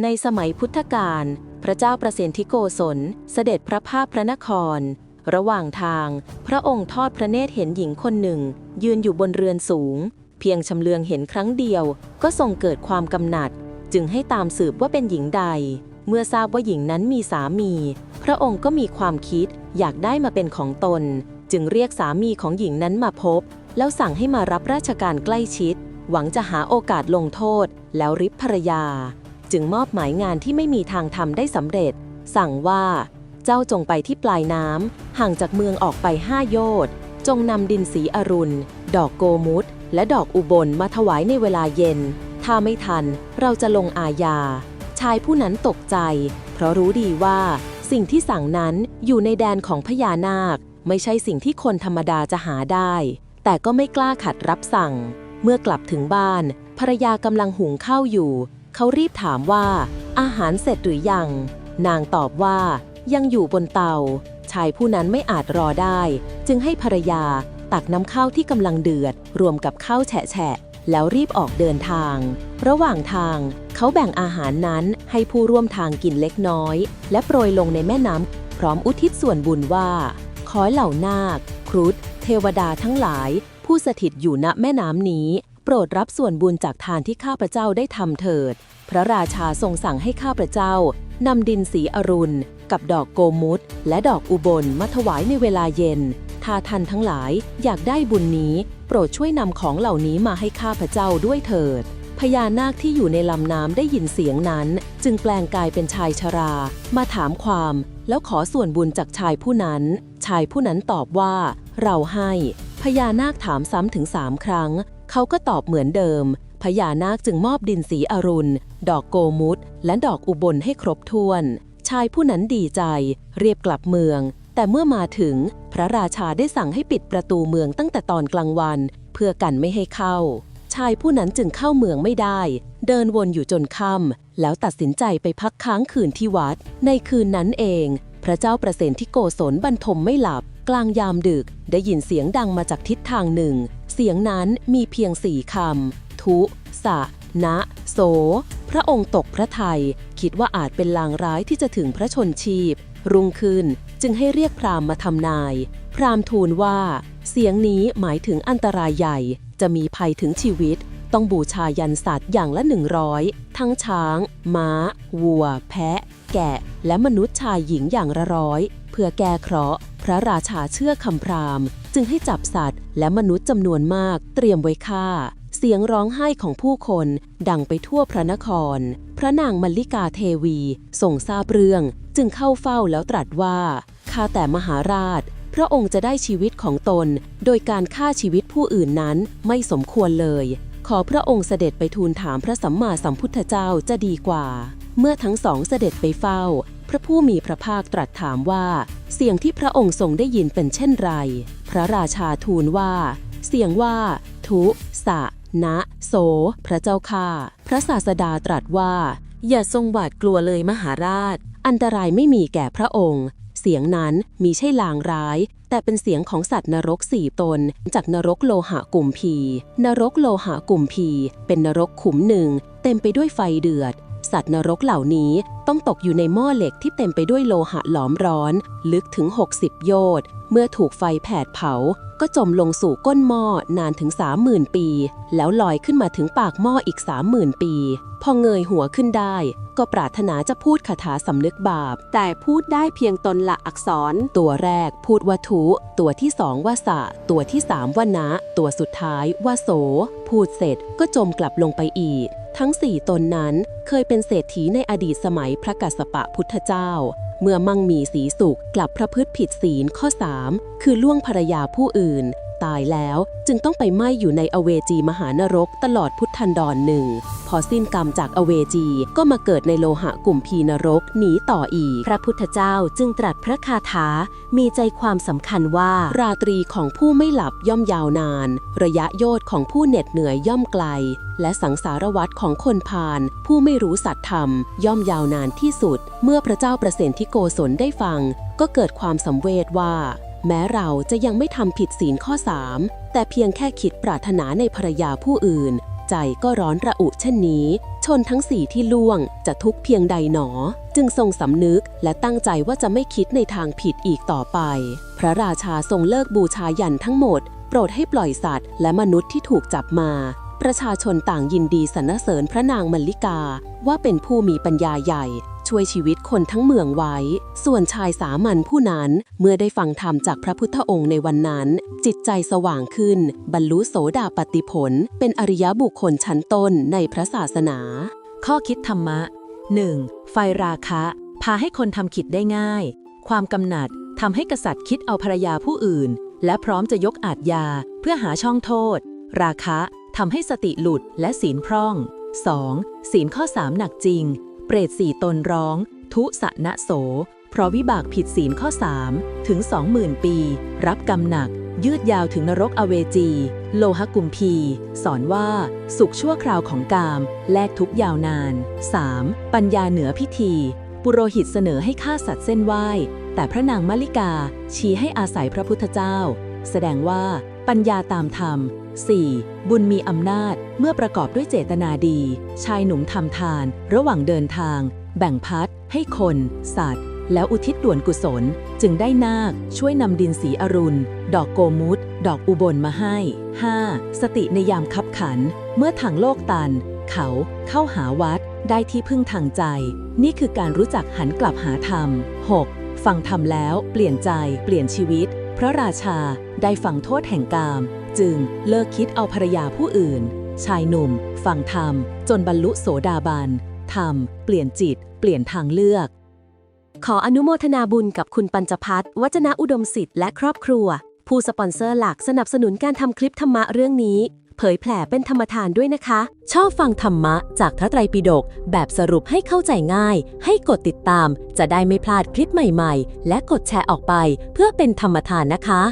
ในสมัยพุทธกาล พระเจ้าประสิทธิโกศล เสด็จพระภาคพระนคร ระหว่างทาง พระองค์ทอดพระเนตรเห็นหญิงคนหนึ่ง ยืนอยู่บนเรือนสูง เพียงชำเลืองเห็นครั้งเดียว ก็ทรงเกิดความกำหนัด จึงให้ตามสืบว่าเป็นหญิงใด เมื่อทราบว่าหญิงนั้นมีสามี พระองค์ก็มีความคิดอยากได้มาเป็นของตน จึงเรียกสามีของหญิงนั้นมาพบ แล้วสั่งให้มารับราชการใกล้ชิด หวังจะหาโอกาสลงโทษ แล้วริบภรรยา จึงมอบหมายงานที่ไม่มีทางทำได้สำเร็จ สั่งว่า เจ้าจงไปที่ปลายน้ำห่างจากเมืองออกไปห้าโยชน์จงนำดินสีอรุณ ดอกโกมุตและดอกอุบลมาถวายในเวลาเย็น ถ้าไม่ทันเราจะลงอาญา ชายผู้นั้นตกใจ เพราะรู้ดีว่า สิ่งที่สั่งนั้นอยู่ในแดนของพญานาค ไม่ใช่สิ่งที่คนธรรมดาจะหาได้ แต่ก็ไม่กล้าขัดรับสั่ง เมื่อกลับถึงบ้าน ภรรยากำลังหุงข้าวอยู่ เขารีบถามว่า อาหารเสร็จหรือยัง นางตอบว่า ยังอยู่บนเตา ชายผู้นั้นไม่อาจรอได้ จึงให้ภรรยา ตักน้ำข้าวที่กำลังเดือด รวมกับข้าวแฉะแฉะ แล้วรีบออกเดินทาง ระหว่างทาง เขาแบ่งอาหารนั้นให้ผู้ร่วมทางกินเล็กน้อย และโปรยลงในแม่น้ำพร้อมอุทิศส่วนบุญว่า ขอเหล่านาค ครุฑเทวดาทั้งหลาย ผู้สถิตอยู่ณแม่น้ำนี้ โปรดรับส่วนบุญจากทานที่ข้าพเจ้าได้ทำเถิด พระราชาทรงสั่งให้ข้าพเจ้านำดินสีอรุณ กับดอกโกมุตและดอกอุบลมาถวายในเวลาเย็นถ้าท่านทั้งหลายอยากได้บุญนี้ โปรดช่วยนำของเหล่านี้มาให้ข้าพเจ้าด้วยเถิด พญานาคที่อยู่ในลำน้ำได้ยินเสียงนั้น จึงแปลงกายเป็นชายชรา มาถามความ แล้วขอส่วนบุญจากชายผู้นั้น ชายผู้นั้นตอบว่า เราให้ พญานาคถามซ้ำถึงสามครั้ง เขาก็ตอบเหมือนเดิม พญานาคจึงมอบดินสีอรุณ ดอกโกมุตและดอกอุบลให้ครบถ้วน ชายผู้นั้นดีใจ เรียบกลับเมือง แต่เมื่อมาถึง พระราชาได้สั่งให้ปิดประตูเมืองตั้งแต่ตอนกลางวัน เพื่อกันไม่ให้เข้า ชายผู้นั้นจึงเข้าเมืองไม่ได้ เดินวนอยู่จนค่ำแล้วตัดสินใจไปพักค้างคืนที่วัด ในคืนนั้นเอง พระเจ้าประเสนที่โกศลบรรทมไม่หลับ กลางยามดึกได้ยินเสียงดังมาจากทิศทางหนึ่ง เสียงนั้นมีเพียงสี่คำ ทุ สะ นะ โส พระองค์ตกพระทัยคิดว่าอาจเป็นลางร้ายที่จะถึงพระชนชีพ รุ่งขึ้นจึงให้เรียกพรามมาทำนาย พรามทูลว่า เสียงนี้หมายถึงอันตรายใหญ่ จะมีภัยถึงชีวิต ต้องบูชายันสัตว์อย่างละหนึ่งร้อยทั้งช้าง ม้า วัว แพะ แกะ และมนุษย์ชายหญิงอย่างละร้อยเพื่อแก้เคราะห์ พระราชาเชื่อคำพราหมณ์ จึงให้จับสัตว์ และมนุษย์จำนวนมากเตรียมไว้ฆ่า เสียงร้องไห้ของผู้คนดังไปทั่วพระนคร พระนางมัลลิกาเทวีทรงทราบเรื่อง จึงเข้าเฝ้าแล้วตรัสว่าข้าแต่มหาราช พระองค์จะได้ชีวิตของตน โดยการฆ่าชีวิตผู้อื่นนั้นไม่สมควรเลย ขอพระองค์เสด็จไปทูลถามพระสัมมาสัมพุทธเจ้าจะดีกว่า เมื่อทั้งสองเสด็จไปเฝ้า ระผู้มีพระภาคตรัสถามว่า เสียงที่พระองค์ทรงได้ยินเป็นเช่นไร พระราชาทูลว่า เสียงว่า ทุสะนะ โส พระเจ้าค่ะ พระศาสดาตรัสว่า อย่าทรงหวาดกลัวเลยมหาราช อันตรายไม่มีแก่พระองค์ เสียงนั้นมีใช่ลางร้าย แต่เป็นเสียงของสัตว์นรกสี่ตน จากนรกโลหะกุมพี นรกโลหะกุมพี เป็นนรกขุมหนึ่ง เต็มไปด้วยไฟเดือด สัตว์นรกเหล่านี้ต้องตกอยู่ในหม้อเหล็กที่เต็มไปด้วยโลหะหลอมร้อน ลึกถึง 60 โยชน์ เมื่อถูกไฟแผดเผา ก็จมลงสู่ก้นหม้อนานถึง 30,000 ปี แล้วลอยขึ้นมาถึงปากหม้ออีก 30,000 ปี พอเงยหัวขึ้นได้ ก็ปรารถนาจะพูดคาถาสำนึกบาป แต่พูดได้เพียงตนละอักษร ตัวแรกพูดว่าทุ ตัวที่สองว่าสะ ตัวที่สามว่านะ ตัวสุดท้ายว่าโส พูดเสร็จก็จมกลับลงไปอีกทั้งสี่ตนนั้นเคยเป็นเศรษฐีในอดีตสมัยพระกัสสปะพุทธเจ้า เมื่อมั่งมีสีสุขกลับพระพฤติผิดศีลข้อ 3 คือล่วงภรรยาผู้อื่น ตายแล้วจึงต้องไปไหม้อยู่ในอเวจีมหานรกตลอดพุทธันดรหนึ่ง อสิ้นกรรมจากอเวจี ก็มาเกิดในโลหะกลุ่มพีนรกหนีต่ออีก พระพุทธเจ้าจึงตรัสพระคาถา มีใจความสำคัญว่า ราตรีของผู้ไม่หลับย่อมยาวนาน ระยะโยธของผู้เหน็ดเหนื่อยย่อมไกล และสังสารวัตรของคนพาลผู้ไม่รู้สัตธรรม ย่อมยาวนานที่สุด เมื่อพระเจ้าประเสนที่โกศลได้ฟัง ก็เกิดความสำเวทว่า แม้เราจะยังไม่ทำผิดศีลข้อ 3 แต่เพียงแค่คิดปรารถนาในภรรยาผู้อื่น ใจก็ร้อนระอุเช่นนี้ ชนทั้งสี่ที่ล่วงจะทุกเพียงใดหนอ จึงทรงสำนึกและตั้งใจว่าจะไม่คิดในทางผิดอีกต่อไป พระราชาทรงเลิกบูชายันทั้งหมด โปรดให้ปล่อยสัตว์ และมนุษย์ที่ถูกจับมา ประชาชนต่างยินดีสรรเสริญพระนางมัลลิกา ว่าเป็นผู้มีปัญญาใหญ่ ช่วยชีวิตคนทั้งเมืองไว้ ส่วนชายสามัญผู้นั้นเมื่อได้ฟังธรรมจากพระพุทธองค์ในวันนั้น จิตใจสว่างขึ้น บรรลุโสดาปติผล เป็นอริยบุคคลชั้นต้นในพระศาสนา ข้อคิดธรรมะ 1. ไฟราคะ พาให้คนทำขิดได้ง่าย ความกำหนัดทำให้กษัตริย์คิดเอาภรรยาผู้อื่น และพร้อมจะยกอาทยาเพื่อหาช่องโทษ ราคะทำให้สติหลุดและศีลพร่อง 2. ศีลข้อ 3 หนักจริง เปรตสี่ตนร้อง ทุสะนะโส เพราะวิบากผิดศีลข้อ 3 ถึง 20,000 ปี รับกรรมหนัก ยืดยาวถึงนรกอเวจี โลหกุมพี สอนว่า สุขชั่วคราวของกาม แลกทุกยาวนาน 3. ปัญญาเหนือพิธี ปุโรหิตเสนอให้ฆ่าสัตว์เส้นไหว้ แต่พระนางมัลิกาชี้ให้อาศัยพระพุทธเจ้า แสดงว่าปัญญาตามธรรม 4. บุญมีอำนาจเมื่อประกอบด้วยเจตนาดี ชายหนุ่มทำทาน ระหว่างเดินทาง แบ่งพัดให้คน สัตว์ แล้วอุทิศด่วนกุศล จึงได้นาค ช่วยนำดินสีอรุณ ดอกโกมุตดอกอุบลมาให้ 5. สติในยามคับขัน เมื่อทางโลกตัน เขาเข้าหาวัด ได้ที่พึ่งทางใจ นี่คือการรู้จักหันกลับหาธรรม 6. ฟังธรรมแล้ว เปลี่ยนใจ เปลี่ยนชีวิต พระราชาได้ฟังโทษแห่งกาม จึงเลิกคิดเอาภรรยาผู้อื่น ชายหนุ่ม ฟังธรรม จนบรรลุโสดาบันธรรม เปลี่ยนจิต เปลี่ยนทางเลือก ขออนุโมทนาบุญกับคุณปัญจพัฒน์วัจนะอุดมสิทธิ์และครอบครัว ผู้สปอนเซอร์หลักสนับสนุนการทำคลิปธรรมะเรื่องนี้ เผยแผ่เป็นธรรมทานด้วยนะคะ ชอบฟังธรรมะจากพระไตรปิฎกแบบสรุปให้เข้าใจง่าย ให้กดติดตาม จะได้ไม่พลาดคลิปใหม่ ๆ และกดแชร์ออกไป เพื่อเป็นธรรมทานนะคะ